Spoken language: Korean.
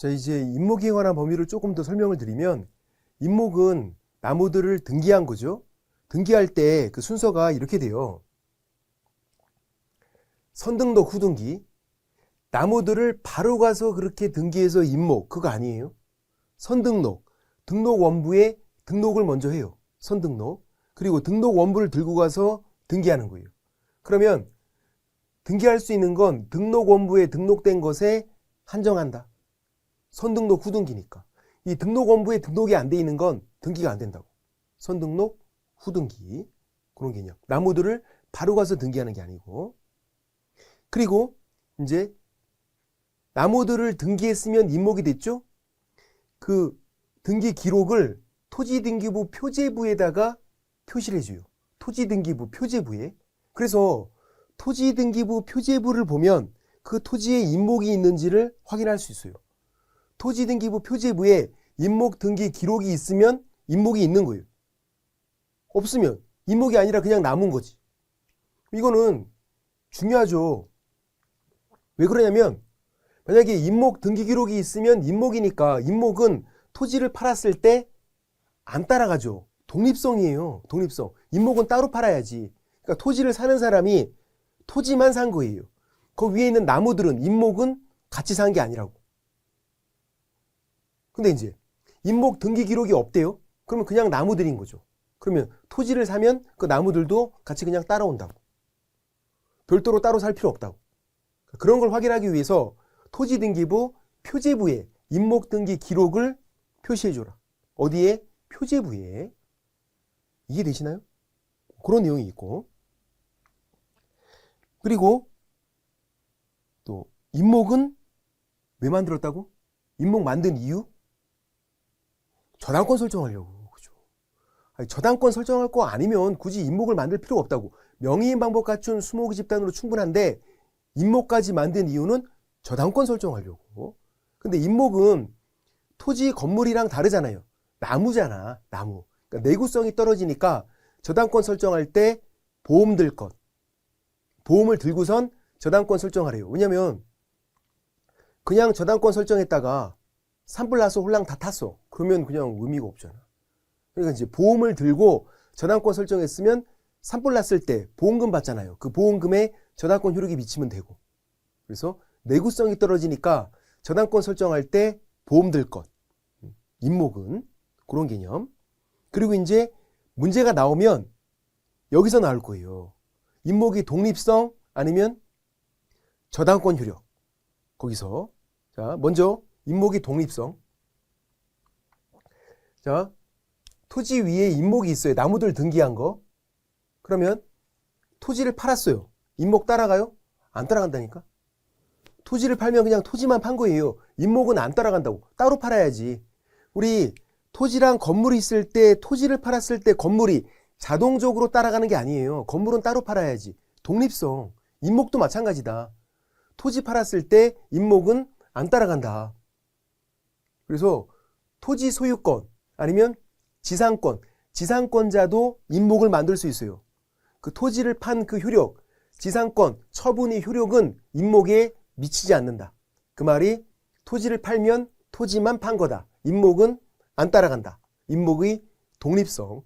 자, 이제 임목에 관한 범위를 조금 더 설명을 드리면 임목은 나무들을 등기한 거죠. 등기할 때 그 순서가 이렇게 돼요. 선등록 후등기. 나무들을 바로 가서 그렇게 등기해서 임목 그거 아니에요. 선등록. 등록 원부에 등록을 먼저 해요. 선등록. 그리고 등록 원부를 들고 가서 등기하는 거예요. 그러면 등기할 수 있는 건 등록 원부에 등록된 것에 한정한다. 선등록 후등기니까. 이 등록 원부에 등록이 안 돼 있는 건 등기가 안 된다고. 선등록 후등기. 그런 개념. 나무들을 바로 가서 등기하는 게 아니고. 그리고 이제 나무들을 등기했으면 임목이 됐죠? 그 등기 기록을 토지등기부 표제부에다가 표시를 해줘요. 토지등기부 표제부에. 그래서 토지등기부 표제부를 보면 그 토지에 임목이 있는지를 확인할 수 있어요. 토지 등기부 표제부에 임목 등기 기록이 있으면 임목이 있는 거예요. 없으면 임목이 아니라 그냥 남은 거지. 이거는 중요하죠. 왜 그러냐면 만약에 임목 등기 기록이 있으면 임목이니까 임목은 토지를 팔았을 때 안 따라가죠. 독립성이에요. 독립성. 임목은 따로 팔아야지. 그러니까 토지를 사는 사람이 토지만 산 거예요. 그 위에 있는 나무들은 임목은 같이 산 게 아니라고. 근데 이제 임목 등기 기록이 없대요. 그러면 그냥 나무들인 거죠. 그러면 토지를 사면 그 나무들도 같이 그냥 따라온다고. 별도로 따로 살 필요 없다고. 그런 걸 확인하기 위해서 토지 등기부 표제부에 임목 등기 기록을 표시해 줘라. 어디에? 표제부에. 이해되시나요? 그런 내용이 있고. 그리고 또 임목은 왜 만들었다고? 임목 만든 이유? 저당권 설정하려고. 그죠? 아니, 저당권 설정할 거 아니면 굳이 임목을 만들 필요가 없다고. 명의인 방법 갖춘 수목의 집단으로 충분한데 임목까지 만든 이유는 저당권 설정하려고. 근데 임목은 토지 건물이랑 다르잖아요. 나무잖아, 나무. 그러니까 내구성이 떨어지니까 저당권 설정할 때 보험 들 것. 보험을 들고선 저당권 설정하래요. 왜냐면 그냥 저당권 설정했다가 산불 나서 홀랑 다 탔어. 그러면 그냥 의미가 없잖아. 그러니까 이제 보험을 들고 저당권 설정했으면 산불 났을 때 보험금 받잖아요. 그 보험금에 저당권 효력이 미치면 되고. 그래서 내구성이 떨어지니까 저당권 설정할 때 보험 들 것. 임목은 그런 개념. 그리고 이제 문제가 나오면 여기서 나올 거예요. 임목이 독립성 아니면 저당권 효력. 거기서 자, 먼저 임목이 독립성. 자, 토지 위에 임목이 있어요. 나무들 등기한 거. 그러면 토지를 팔았어요. 임목 따라가요? 안 따라간다니까? 토지를 팔면 그냥 토지만 판 거예요. 임목은 안 따라간다고. 따로 팔아야지. 우리 토지랑 건물이 있을 때 토지를 팔았을 때 건물이 자동적으로 따라가는 게 아니에요. 건물은 따로 팔아야지. 독립성. 임목도 마찬가지다. 토지 팔았을 때 임목은 안 따라간다. 그래서 토지 소유권 아니면 지상권, 지상권자도 임목을 만들 수 있어요. 그 토지를 판 그 효력, 지상권, 처분의 효력은 임목에 미치지 않는다. 그 말이 토지를 팔면 토지만 판 거다. 임목은 안 따라간다. 임목의 독립성.